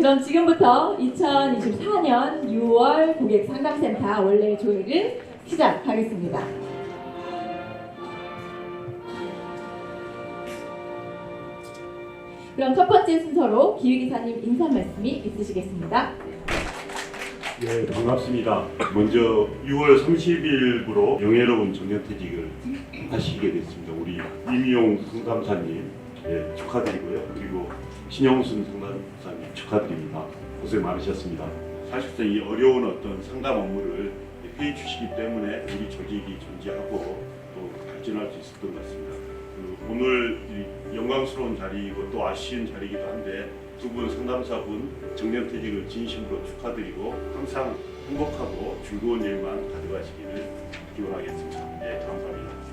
그럼 지금부터 2024년 6월 고객 상담센터 원래 조회를 시작하겠습니다. 그럼 첫 번째 순서로 기획이사님 인사 말씀이 있으시겠습니다. 네, 반갑습니다. 먼저 6월 30일부로 영예로운 정년퇴직을 하시게 됐습니다. 우리 임용 상담사님 예, 축하드리고요. 그리고 신영순 상담사님 축하드립니다. 고생 많으셨습니다. 사실상 이 어려운 어떤 상담 업무를 회의 주시기 때문에 우리 조직이 존재하고 또 발전할 수 있었던 것 같습니다. 그 오늘 이 영광스러운 자리이고 또 아쉬운 자리이기도 한데 두 분 상담사분 정년퇴직을 진심으로 축하드리고 항상 행복하고 즐거운 일만 가져가시기를 기원하겠습니다. 네, 감사합니다.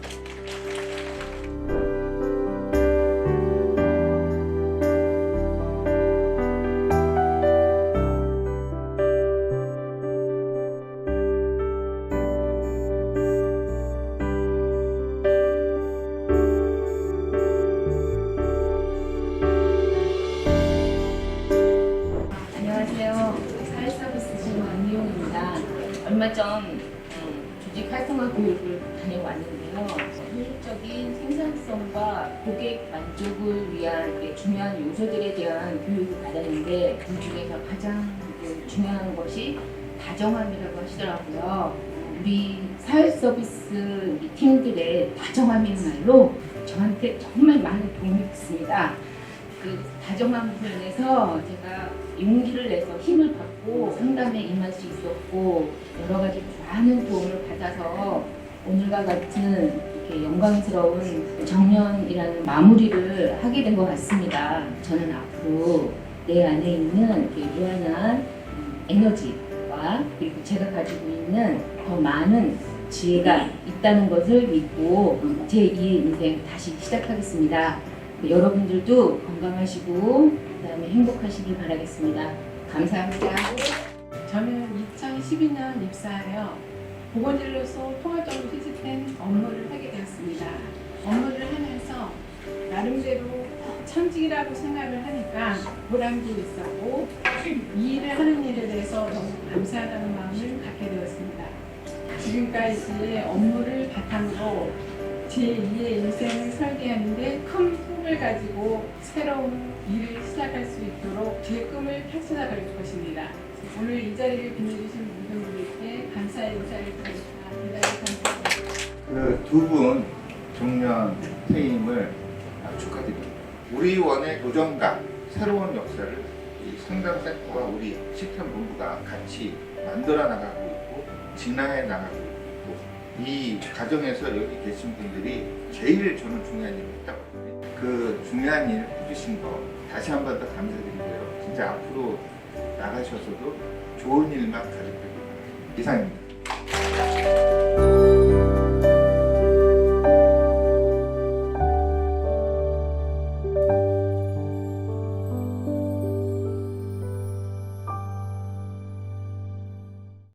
얼마 전 음, 조직 활성화 교육을 다녀왔는데요. 효율적인 생산성과 고객 만족을 위한 게 중요한 요소들에 대한 교육을 받았는데 그 중에서 가장 그 중요한 것이 다정함이라고 하시더라고요. 우리 사회 서비스 우리 팀들의 다정함이야말로 저한테 정말 많은 도움이 됐습니다. 그 다정한 부분에서 제가 용기를 내서 힘을 받고 상담에 임할 수 있었고 여러 가지 많은 도움을 받아서 오늘과 같은 이렇게 영광스러운 정년이라는 마무리를 하게 된 것 같습니다. 저는 앞으로 내 안에 있는 무한한 음, 에너지와 그리고 제가 가지고 있는 더 많은 지혜가 있다는 것을 믿고 제 2의 인생 다시 시작하겠습니다. 여러분들도 건강하시고 그다음에 행복하시길 바라겠습니다. 감사합니다. 저는 2012년 입사하여 보건진로소 통합적으로 퇴직된 업무를 하게 되었습니다. 업무를 하면서 나름대로 천직이라고 생각을 하니까 보람도 있었고 이 일을 하는 일에 대해서 너무 감사하다는 마음을 갖게 되었습니다. 지금까지 업무를 바탕으로 제2의 인생을 설계하는데 큰 꿈을 가지고 새로운 일을 시작할 수 있도록 제 꿈을 펼쳐나갈 것입니다. 오늘 이 자리를 빛내주신 모든 분들께 감사의 인사를 드립니다. 대단히 감사합니다. 그 두 분 정년 퇴임을 축하드립니다. 우리 원의 도전과 새로운 역사를 이 상담 센터와 우리 식탐본부가 같이 만들어 나가고 있고 진화해 나가고 있고 이 과정에서 여기 계신 분들이 제일 저는 중요한 일을 했다고. 그 중요한 일 해주신 거 다시 한 번 더 감사드리고요. 진짜 앞으로 나가셔서도 좋은 일만 바랍니다. 이상입니다.